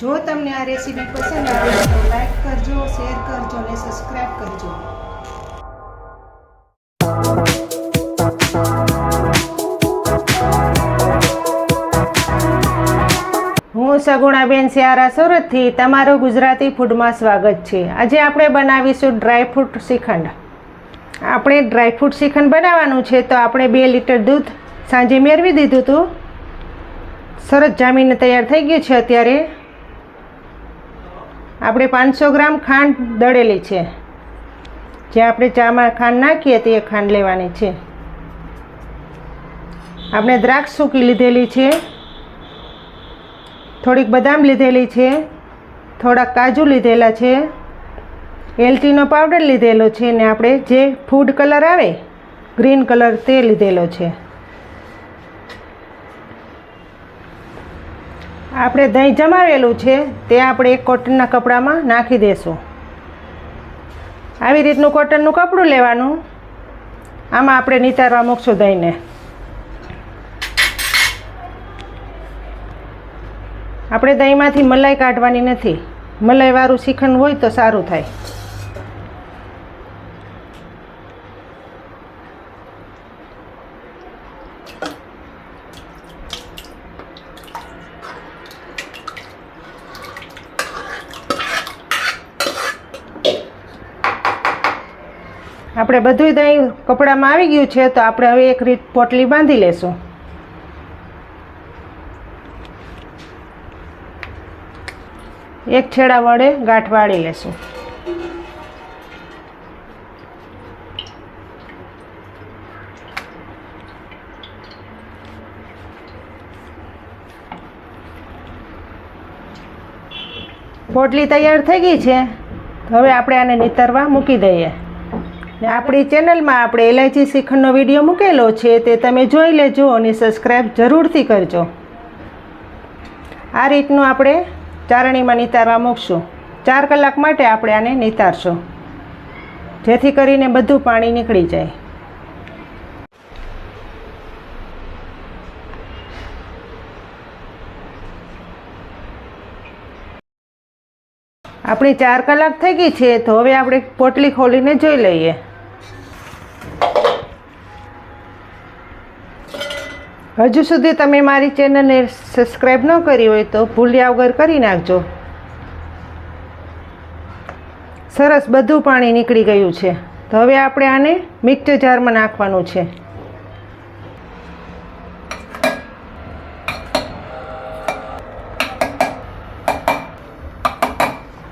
જો તમને આ રેસીપી પસંદ આવે તો લાઈક કરજો શેર કરજો અને સબસ્ક્રાઈબ કરજો. હું સગુણાબેન સિયારા સુરતથી, તમારું ગુજરાતી ફૂડમાં સ્વાગત છે. આજે આપણે બનાવીશું ડ્રાયફ્રૂટ શ્રીખંડ. આપણે ડ્રાયફ્રૂટ શ્રીખંડ બનાવવાનું છે, તો આપણે બે લીટર દૂધ સાંજે મેળવી દીધું હતું. સરસ જામીને તૈયાર થઈ ગયું છે અત્યારે. આપણે પાંચસો ગ્રામ ખાંડ દળેલી છે. જે આપણે ચામાં ખાંડ નાખીએ તે ખાંડ લેવાની છે. આપણે દ્રાક્ષ સૂકી લીધેલી છે. થોડીક બદામ લીધેલી છે. થોડાક કાજુ લીધેલા છે. એલચીનો પાવડર લીધેલો છે ને આપણે જે ફૂડ કલર આવે, ગ્રીન કલર તે લીધેલો છે. આપણે દહીં જમાવેલું છે, તે આપણે એક કોટનના કપડામાં નાખી દઈશું આવી રીતનું કોટનનું કપડું લેવાનું. આમાં આપણે નિતારવા મૂકશું દહીંને. આપણે દહીંમાંથી મલાઈ કાઢવાની નથી. મલાઈવાળું શ્રીખંડ હોય તો સારું થાય. આપણે બધું દહીં કપડામાં આવી ગયું છે, તો આપણે હવે એક રીત પોટલી બાંધી લેશું. એક છેડા વડે ગાંઠ વાળી લેશું. પોટલી તૈયાર થઈ ગઈ છે હવે આપણે આને નીતરવા મૂકી દઈએ. આપણી ચેનલમાં આપણે એલાયચી શ્રીખંડનો વીડિયો મૂકેલો છે તે તમે જોઈ લેજો અને સબસ્ક્રાઈબ જરૂરથી કરજો. આ રીતનું આપણે ચારણીમાં નિતારવા મૂકશું. ચાર કલાક માટે આપણે આને નિતારશું. જેથી કરીને બધું પાણી નીકળી જાય. આપણી ચાર કલાક થઈ ગઈ છે, તો હવે આપણે પોટલી ખોલીને જોઈ લઈએ. હજુ સુધી તમે મારી ચેનલને સબસ્ક્રાઈબ ન કરી હોય તો ભૂલ્યા વગર કરી નાખજો. સરસ, બધું પાણી નીકળી ગયું છે. તો હવે આપણે આને મિક્સર જારમાં નાખવાનું છે.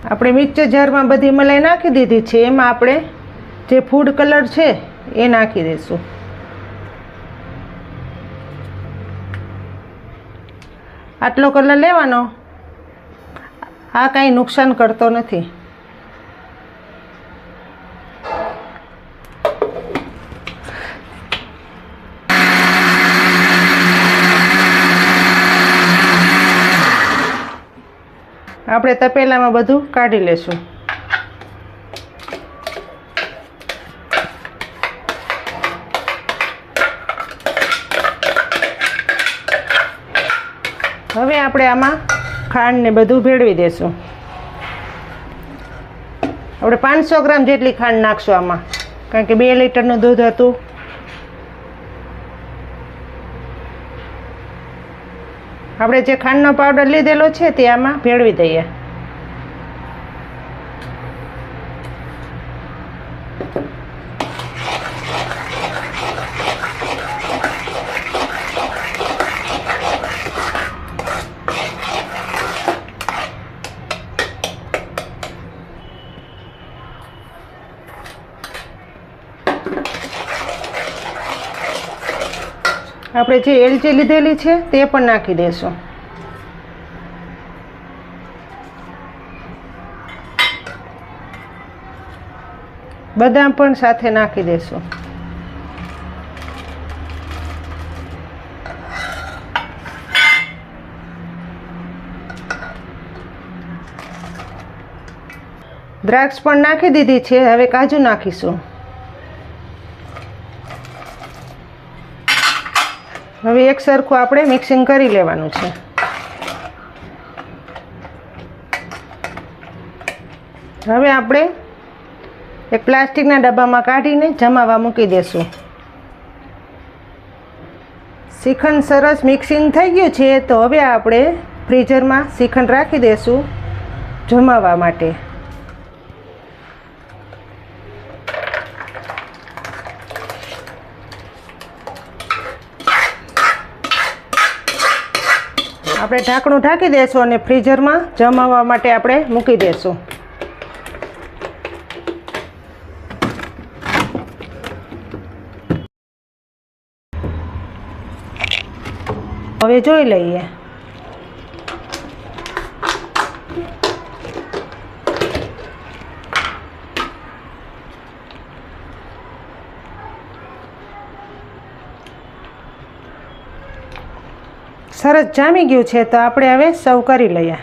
આપણે મિક્સર જારમાં બધી મલાઈ નાખી દીધી છે. એમાં આપણે જે ફૂડ કલર છે એ નાખી દઈશું. આટલો કલર લેવાનો? આ કાંઈ નુકસાન કરતો નથી. આપણે તપેલામાં બધું કાઢી લેશું. હવે આપણે આમાં ખાંડને બધું ભેળવી દેશું. આપણે પાંચસો ગ્રામ જેટલી ખાંડ નાખશું આમાં. કારણ કે બે લીટરનું દૂધ હતું. આપણે જે ખાંડનો પાવડર લીધેલો છે તે આમાં ભેળવી દઈએ. આપણે જે એલચી લીધેલી છે તે પણ નાખી દઈશું બદામ પણ સાથે નાખી દઈશું દ્રાક્ષ પણ નાખી દીધી છે, હવે કાજુ નાખીશું. હવે એક સરખું આપણે મિક્સિંગ કરી લેવાનું છે. હવે આપણે એક પ્લાસ્ટિકના ડબ્બામાં કાઢીને જમાવા મૂકી દેશું. શ્રીખંડ સરસ મિક્સિંગ થઈ ગયું છે, તો હવે આપણે ફ્રીઝરમાં શ્રીખંડ રાખી દઈશું જમાવવા માટે. આપણે ઢાંકણું ઢાંકી દેશું અને ફ્રીઝરમાં જમાવવા માટે આપણે મૂકી દેશું. હવે જોઈ લઈએ. સરસ જામી ગયું છે, તો આપણે હવે સર્વ કરી લઈએ.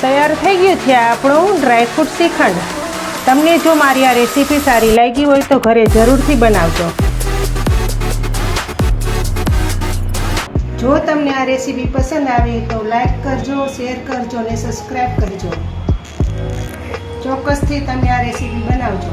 તૈયાર થઈ ગયું છે આપણું ડ્રાયફ્રૂટ શ્રીખંડ. તમને જો મારી આ રેસીપી સારી લાગી હોય તો ઘરે જરૂરથી બનાવજો. જો તમને આ રેસીપી પસંદ આવી તો લાઈક કરજો, શેર કરજો અને સબસ્ક્રાઈબ કરજો. ચોક્કસથી તમે આ રેસીપી બનાવજો.